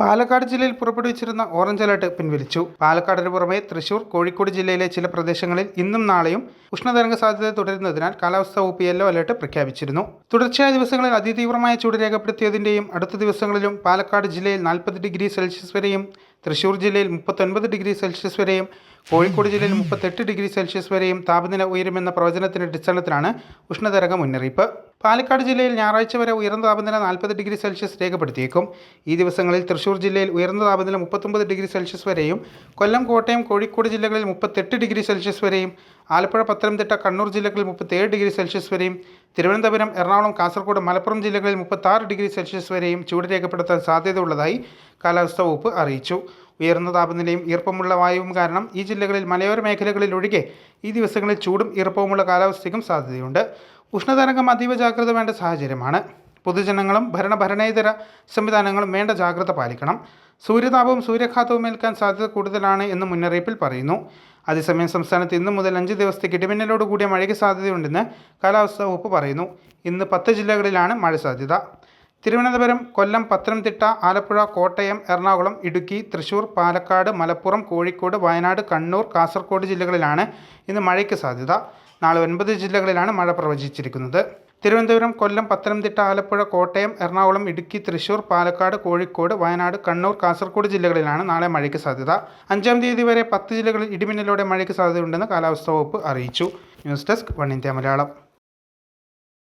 പാലക്കാട് ജില്ലയിൽ പുറപ്പെടുവിച്ചിരുന്ന orange alert പിൻവലിച്ചു. പാലക്കാടിന് പുറമെ തൃശൂർ കോഴിക്കോട് ജില്ലയിലെ ചില പ്രദേശങ്ങളിൽ ഇന്നും നാളെയും ഉഷ്ണതരംഗ സാധ്യത തുടരുന്നതിനാൽ കാലാവസ്ഥാ വകുപ്പ് യെല്ലോ അലർട്ട് പ്രഖ്യാപിച്ചിരുന്നു. തുടർച്ചയായ ദിവസങ്ങളിൽ അതിതീവ്രമായ ചൂട് രേഖപ്പെടുത്തിയതിന്റെയും അടുത്ത ദിവസങ്ങളിലും പാലക്കാട് ജില്ലയിൽ നാൽപ്പത് ഡിഗ്രി സെൽഷ്യസ് വരെയും തൃശൂർ ജില്ലയിൽ മുപ്പത്തൊൻപത് ഡിഗ്രി സെൽഷ്യസ് വരെയും കോഴിക്കോട് ജില്ലയിൽ മുപ്പത്തെട്ട് ഡിഗ്രി സെൽഷ്യസ് വരെയും താപനില ഉയരുമെന്ന പ്രവചനത്തിന്റെ അടിസ്ഥാനത്തിലാണ് ഉഷ്ണതരംഗ മുന്നറിയിപ്പ്. പാലക്കാട് ജില്ലയിൽ ഞായറാഴ്ച വരെ ഉയർന്ന താപനില നാൽപ്പത് ഡിഗ്രി സെൽഷ്യസ് രേഖപ്പെടുത്തിയേക്കും. ഈ ദിവസങ്ങളിൽ തൃശൂർ ജില്ലയിൽ ഉയർന്ന താപനില മുപ്പത്തൊമ്പത് ഡിഗ്രി സെൽഷ്യസ് വരെയും കൊല്ലം കോട്ടയം കോഴിക്കോട് ജില്ലകളിൽ മുപ്പത്തെട്ട് ഡിഗ്രി സെൽഷ്യസ് വരെയും ആലപ്പുഴ പത്തനംതിട്ട കണ്ണൂർ ജില്ലകളിൽ മുപ്പത്തേഴ് ഡിഗ്രി സെൽഷ്യസ് വരെയും തിരുവനന്തപുരം എറണാകുളം കാസർഗോഡ് മലപ്പുറം ജില്ലകളിൽ മുപ്പത്താറ് ഡിഗ്രി സെൽഷ്യസ് വരെയും ചൂട് രേഖപ്പെടുത്താൻ സാധ്യതയുള്ളതായി കാലാവസ്ഥാ വകുപ്പ് അറിയിച്ചു. ഉയർന്ന താപനിലയും ഈർപ്പമുള്ള വായുവും കാരണം ഈ ജില്ലകളിൽ മലയോര മേഖലകളിൽ ഒഴികെ ഈ ദിവസങ്ങളിൽ ചൂടും ഈർപ്പവുമുള്ള കാലാവസ്ഥയ്ക്കും സാധ്യതയുണ്ട്. ഉഷ്ണതരംഗം അതീവ ജാഗ്രത വേണ്ട സാഹചര്യമാണ്. പൊതുജനങ്ങളും ഭരണഭരണേതര സംവിധാനങ്ങളും വേണ്ട ജാഗ്രത പാലിക്കണം. സൂര്യതാപവും സൂര്യാഘാതവും ഏൽക്കാൻ സാധ്യത കൂടുതലാണ് എന്ന് മുന്നറിയിപ്പിൽ പറയുന്നു. അതേസമയം സംസ്ഥാനത്ത് ഇന്നു മുതൽ അഞ്ച് ദിവസത്തേക്ക് ഇടിമിന്നലോട് കൂടിയ മഴയ്ക്ക് സാധ്യതയുണ്ടെന്ന് കാലാവസ്ഥാ വകുപ്പ് പറയുന്നു. ഇന്ന് പത്ത് ജില്ലകളിലാണ് മഴ സാധ്യത. തിരുവനന്തപുരം കൊല്ലം പത്തനംതിട്ട ആലപ്പുഴ കോട്ടയം എറണാകുളം ഇടുക്കി തൃശൂർ പാലക്കാട് മലപ്പുറം കോഴിക്കോട് വയനാട് കണ്ണൂർ കാസർഗോഡ് ജില്ലകളിലാണ് ഇന്ന് മഴയ്ക്ക് സാധ്യത. നാളെ ഒൻപത് ജില്ലകളിലാണ് മഴ പ്രവചിച്ചിരിക്കുന്നത്. തിരുവനന്തപുരം കൊല്ലം പത്തനംതിട്ട ആലപ്പുഴ കോട്ടയം എറണാകുളം ഇടുക്കി തൃശൂർ പാലക്കാട് കോഴിക്കോട് വയനാട് കണ്ണൂർ കാസർഗോഡ് ജില്ലകളിലാണ് നാളെ മഴയ്ക്ക് സാധ്യത. അഞ്ചാം തീയതി വരെ പത്ത് ജില്ലകളിൽ ഇടിമിന്നലോടെ മഴയ്ക്ക് സാധ്യതയുണ്ടെന്ന് കാലാവസ്ഥാ വകുപ്പ് അറിയിച്ചു. News desk one India Malayalam.